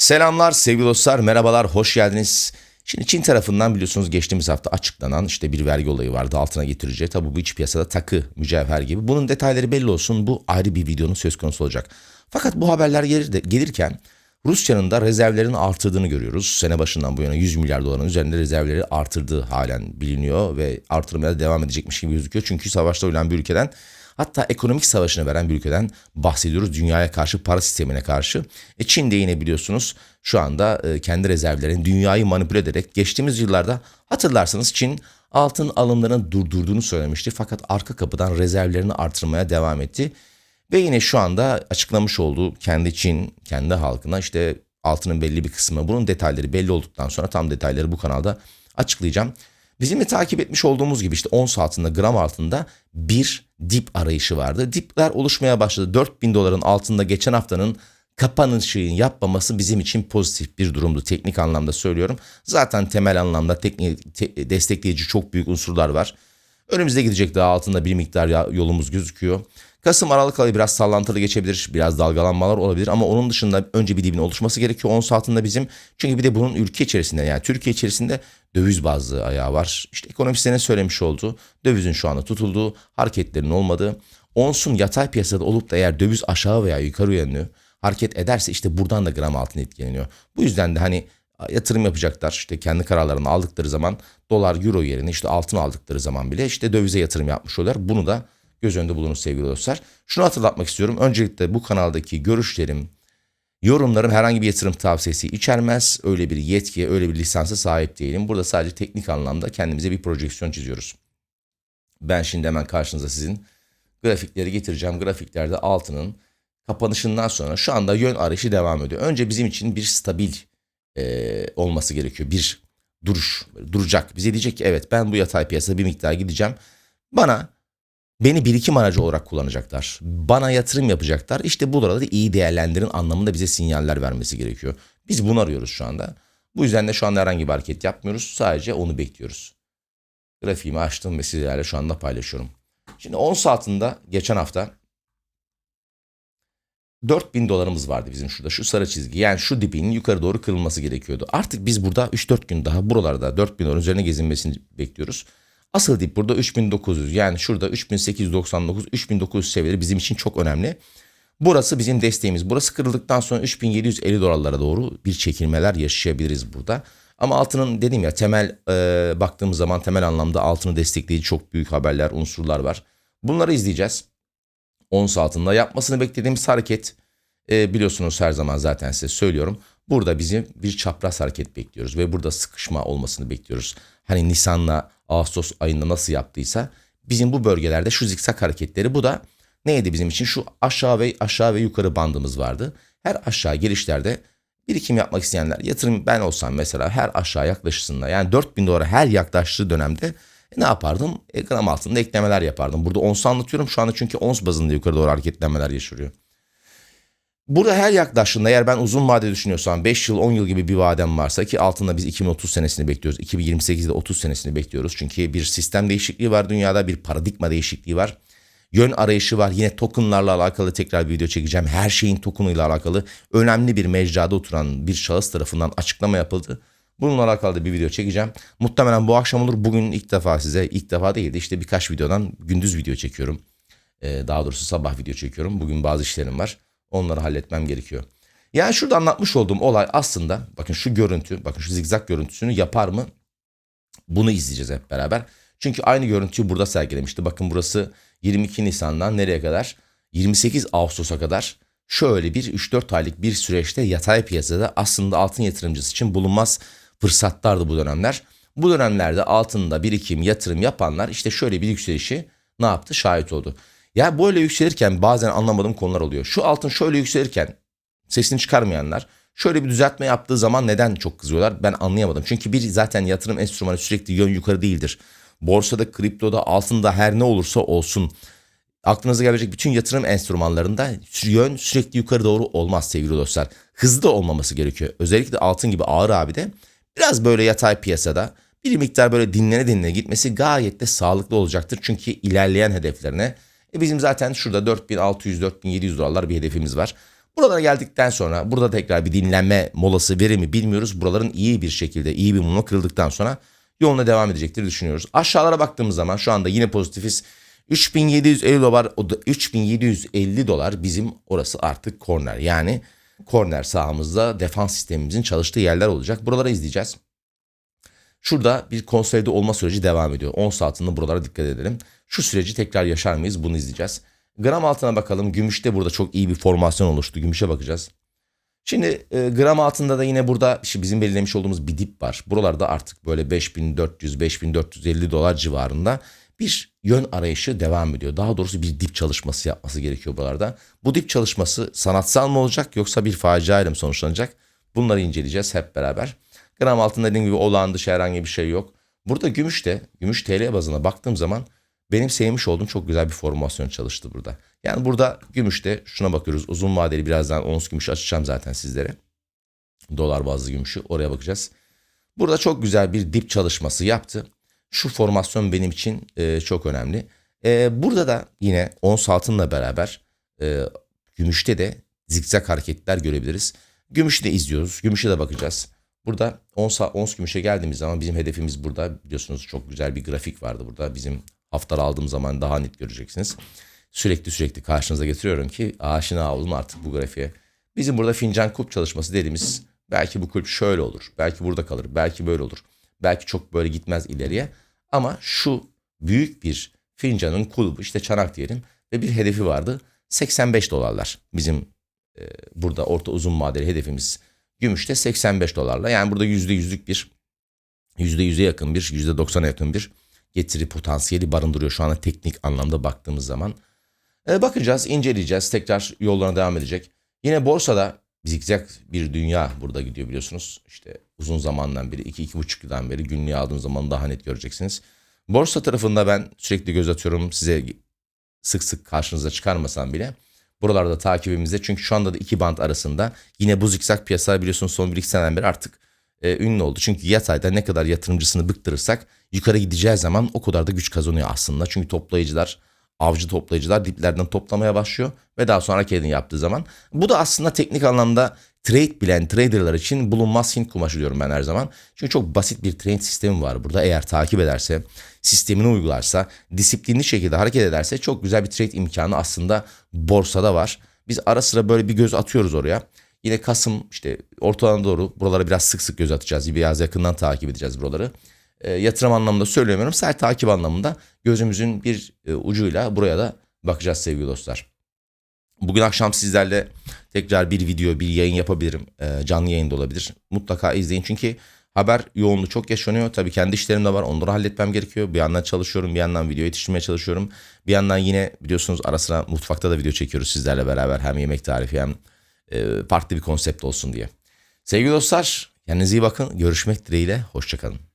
Selamlar sevgili dostlar, merhabalar, hoş geldiniz. Şimdi Çin tarafından biliyorsunuz geçtiğimiz hafta açıklanan işte bir vergi olayı vardı altına getireceği. Tabi bu iç piyasada takı, mücevher gibi. Bunun detayları belli olsun bu ayrı bir videonun söz konusu olacak. Fakat bu haberler gelir gelirken Rusya'nın da rezervlerini artırdığını görüyoruz. Sene başından bu yana 100 milyar doların üzerinde rezervleri artırdığı halen biliniyor ve artırmaya devam edecekmiş gibi gözüküyor. Çünkü savaşta ölen bir ülkeden Hatta ekonomik savaşını veren bir ülkeden bahsediyoruz dünyaya karşı para sistemine karşı. E Çin de yine biliyorsunuz şu anda e, kendi rezervlerini dünyayı manipüle ederek geçtiğimiz yıllarda hatırlarsanız Çin altın alımlarını durdurduğunu söylemişti. Fakat arka kapıdan rezervlerini artırmaya devam etti. Ve yine şu anda açıklamış olduğu kendi Çin, kendi halkına işte altının belli bir kısmı bunun detayları belli olduktan sonra tam detayları bu kanalda açıklayacağım. Bizim de takip etmiş olduğumuz gibi işte ons altında gram altında bir dip arayışı vardı. Dipler oluşmaya başladı. 4000 doların altında geçen haftanın kapanışın yapmaması bizim için pozitif bir durumdu. Teknik anlamda söylüyorum. Zaten temel anlamda teknik te, destekleyici çok büyük unsurlar var. Önümüzde gidecek daha altında bir miktar yolumuz gözüküyor. Kasım Aralık ayı biraz sallantılı geçebilir. Biraz dalgalanmalar olabilir ama onun dışında önce bir dibin oluşması gerekiyor. Ons altında bizim. Çünkü bir de bunun ülke içerisinde yani Türkiye içerisinde döviz bazlı ayağı var. İşte ekonomistlerin söylemiş olduğu dövizin şu anda tutulduğu hareketlerin olmadığı. Onsun yatay piyasada olup da eğer döviz aşağı veya yukarı yönlü hareket ederse işte buradan da gram altın etkileniyor. Bu yüzden de hani yatırım yapacaklar işte kendi kararlarını aldıkları zaman dolar euro yerine işte altın aldıkları zaman bile işte dövize yatırım yapmış oluyorlar. Bunu da göz önünde bulunur sevgili dostlar. Şunu hatırlatmak istiyorum. Öncelikle bu kanaldaki görüşlerim, yorumlarım herhangi bir yatırım tavsiyesi içermez. Öyle bir yetkiye, öyle bir lisansa sahip değilim. Burada sadece teknik anlamda kendimize bir projeksiyon çiziyoruz. Ben şimdi hemen karşınıza sizin grafikleri getireceğim. Grafiklerde altının kapanışından sonra şu anda yön arayışı devam ediyor. Önce bizim için bir stabil e, olması gerekiyor. Bir duruş, duracak. Bize diyecek ki evet ben bu yatay piyasada bir miktar gideceğim. Bana Beni birikim aracı olarak kullanacaklar. Bana yatırım yapacaklar. İşte bu da iyi değerlendirin anlamında bize sinyaller vermesi gerekiyor. Biz bunu arıyoruz şu anda. Bu yüzden de şu anda herhangi bir hareket yapmıyoruz. Sadece onu bekliyoruz. Grafiğimi açtım ve sizlerle şu anda paylaşıyorum. Şimdi 10 saatinde geçen hafta 4000 dolarımız vardı bizim şurada şu sarı çizgi. Yani şu dibinin yukarı doğru kırılması gerekiyordu. Artık biz burada 3-4 gün daha buralarda 4000 doların üzerine gezinmesini bekliyoruz. Asıl dip burada 3900 yani şurada 3899 3900 seviyeleri bizim için çok önemli. Burası bizim desteğimiz. Burası kırıldıktan sonra 3750 dolarlara doğru bir çekilmeler yaşayabiliriz burada. Ama altının dedim ya temel e, baktığımız zaman temel anlamda altını destekleyici çok büyük haberler, unsurlar var. Bunları izleyeceğiz. Ons altında yapmasını beklediğimiz hareket e, biliyorsunuz her zaman zaten size söylüyorum. Burada bizim bir çapraz hareket bekliyoruz ve burada sıkışma olmasını bekliyoruz. Hani Nisan'la Ağustos ayında nasıl yaptıysa bizim bu bölgelerde şu zikzak hareketleri bu da neydi bizim için? Şu aşağı ve aşağı ve yukarı bandımız vardı. Her aşağı gelişlerde birikim yapmak isteyenler yatırım ben olsam mesela her aşağı yaklaşısında yani 4000 dolara her yaklaştığı dönemde e, ne yapardım? E, gram altında eklemeler yapardım. Burada ons anlatıyorum şu anda çünkü ons bazında yukarı doğru hareketlenmeler yaşıyor. Burada her yaklaştığında eğer ben uzun vade düşünüyorsam 5 yıl 10 yıl gibi bir vadem varsa ki altında biz 2030 senesini bekliyoruz. 2028'de 30 senesini bekliyoruz. Çünkü bir sistem değişikliği var dünyada bir paradigma değişikliği var. Yön arayışı var. Yine tokenlarla alakalı tekrar bir video çekeceğim. Her şeyin tokenuyla alakalı önemli bir mecrada oturan bir şahıs tarafından açıklama yapıldı. Bununla alakalı bir video çekeceğim. Muhtemelen bu akşam olur. Bugün ilk defa size ilk defa değil de işte birkaç videodan gündüz video çekiyorum. Ee, daha doğrusu sabah video çekiyorum. Bugün bazı işlerim var. Onları halletmem gerekiyor. Yani şurada anlatmış olduğum olay aslında bakın şu görüntü, bakın şu zigzag görüntüsünü yapar mı? Bunu izleyeceğiz hep beraber. Çünkü aynı görüntüyü burada sergilemişti. Bakın burası 22 Nisan'dan nereye kadar? 28 Ağustos'a kadar şöyle bir 3-4 aylık bir süreçte yatay piyasada aslında altın yatırımcısı için bulunmaz fırsatlardı bu dönemler. Bu dönemlerde altında birikim, yatırım yapanlar işte şöyle bir yükselişi ne yaptı? Şahit oldu. Ya böyle yükselirken bazen anlamadığım konular oluyor. Şu altın şöyle yükselirken sesini çıkarmayanlar şöyle bir düzeltme yaptığı zaman neden çok kızıyorlar ben anlayamadım. Çünkü bir zaten yatırım enstrümanı sürekli yön yukarı değildir. Borsada, kriptoda, altında her ne olursa olsun aklınıza gelecek bütün yatırım enstrümanlarında yön sürekli yukarı doğru olmaz sevgili dostlar. Hızlı olmaması gerekiyor. Özellikle altın gibi ağır abi de biraz böyle yatay piyasada bir miktar böyle dinlene dinlene gitmesi gayet de sağlıklı olacaktır. Çünkü ilerleyen hedeflerine e bizim zaten şurada 4600-4700 dolarlar bir hedefimiz var. Buralara geldikten sonra burada tekrar bir dinlenme molası verir mi bilmiyoruz. Buraların iyi bir şekilde iyi bir mumla kırıldıktan sonra yoluna devam edecektir düşünüyoruz. Aşağılara baktığımız zaman şu anda yine pozitifiz. 3750 dolar, o da 3750 dolar bizim orası artık korner. Yani korner sahamızda defans sistemimizin çalıştığı yerler olacak. Buralara izleyeceğiz. Şurada bir konsolide olma süreci devam ediyor. 10 saatinde buralara dikkat edelim. Şu süreci tekrar yaşar mıyız bunu izleyeceğiz. Gram altına bakalım. Gümüşte burada çok iyi bir formasyon oluştu. Gümüşe bakacağız. Şimdi e, gram altında da yine burada işte bizim belirlemiş olduğumuz bir dip var. Buralarda artık böyle 5400-5450 dolar civarında bir yön arayışı devam ediyor. Daha doğrusu bir dip çalışması yapması gerekiyor buralarda. Bu dip çalışması sanatsal mı olacak yoksa bir facia ile mi sonuçlanacak? Bunları inceleyeceğiz hep beraber. Gram altında dediğim gibi olağan dışı herhangi bir şey yok. Burada gümüşte, gümüş TL bazına baktığım zaman benim sevmiş olduğum çok güzel bir formasyon çalıştı burada. Yani burada gümüşte şuna bakıyoruz. Uzun vadeli birazdan ons gümüş açacağım zaten sizlere. Dolar bazlı gümüşü oraya bakacağız. Burada çok güzel bir dip çalışması yaptı. Şu formasyon benim için e, çok önemli. E, burada da yine ons altınla beraber e, gümüşte de zikzak hareketler görebiliriz. Gümüşü de izliyoruz. Gümüşe de bakacağız. Burada ons, ons gümüşe geldiğimiz zaman bizim hedefimiz burada biliyorsunuz çok güzel bir grafik vardı burada. Bizim haftalar aldığım zaman daha net göreceksiniz. Sürekli sürekli karşınıza getiriyorum ki aşina olun artık bu grafiğe. Bizim burada fincan kulp çalışması dediğimiz belki bu kulp şöyle olur. Belki burada kalır. Belki böyle olur. Belki çok böyle gitmez ileriye. Ama şu büyük bir fincanın kulbu işte çanak diyelim ve bir hedefi vardı. 85 dolarlar bizim e, burada orta uzun vadeli hedefimiz. Gümüşte 85 dolarla yani burada yüzde yüzlük bir yüzde yüze yakın bir yüzde doksana yakın bir getiri potansiyeli barındırıyor şu anda teknik anlamda baktığımız zaman. E, bakacağız, inceleyeceğiz. Tekrar yollarına devam edecek. Yine borsada zikzak bir dünya burada gidiyor biliyorsunuz. İşte uzun zamandan beri, iki iki buçuk yıldan beri günlüğü aldığım zaman daha net göreceksiniz. Borsa tarafında ben sürekli göz atıyorum. Size sık sık karşınıza çıkarmasam bile. Buralarda takibimizde çünkü şu anda da iki band arasında yine bu zikzak piyasalar biliyorsunuz son bir iki seneden beri artık e, ünlü oldu. Çünkü yatayda ne kadar yatırımcısını bıktırırsak yukarı gideceği zaman o kadar da güç kazanıyor aslında. Çünkü toplayıcılar, avcı toplayıcılar diplerden toplamaya başlıyor ve daha sonra hareketini yaptığı zaman. Bu da aslında teknik anlamda trade bilen traderlar için bulunmaz Hint kumaşı diyorum ben her zaman. Çünkü çok basit bir trade sistemi var burada. Eğer takip ederse, sistemini uygularsa, disiplinli şekilde hareket ederse çok güzel bir trade imkanı aslında borsada var. Biz ara sıra böyle bir göz atıyoruz oraya. Yine Kasım işte ortalarına doğru buralara biraz sık sık göz atacağız. Biraz yakından takip edeceğiz buraları. E, yatırım anlamında söylemiyorum. Sadece takip anlamında gözümüzün bir e, ucuyla buraya da bakacağız sevgili dostlar. Bugün akşam sizlerle tekrar bir video, bir yayın yapabilirim. E, canlı yayında olabilir. Mutlaka izleyin çünkü haber yoğunluğu çok yaşanıyor. Tabii kendi işlerim de var. Onları halletmem gerekiyor. Bir yandan çalışıyorum, bir yandan video yetiştirmeye çalışıyorum. Bir yandan yine biliyorsunuz ara sıra mutfakta da video çekiyoruz sizlerle beraber. Hem yemek tarifi hem e, farklı bir konsept olsun diye. Sevgili dostlar kendinize iyi bakın. Görüşmek dileğiyle. Hoşçakalın.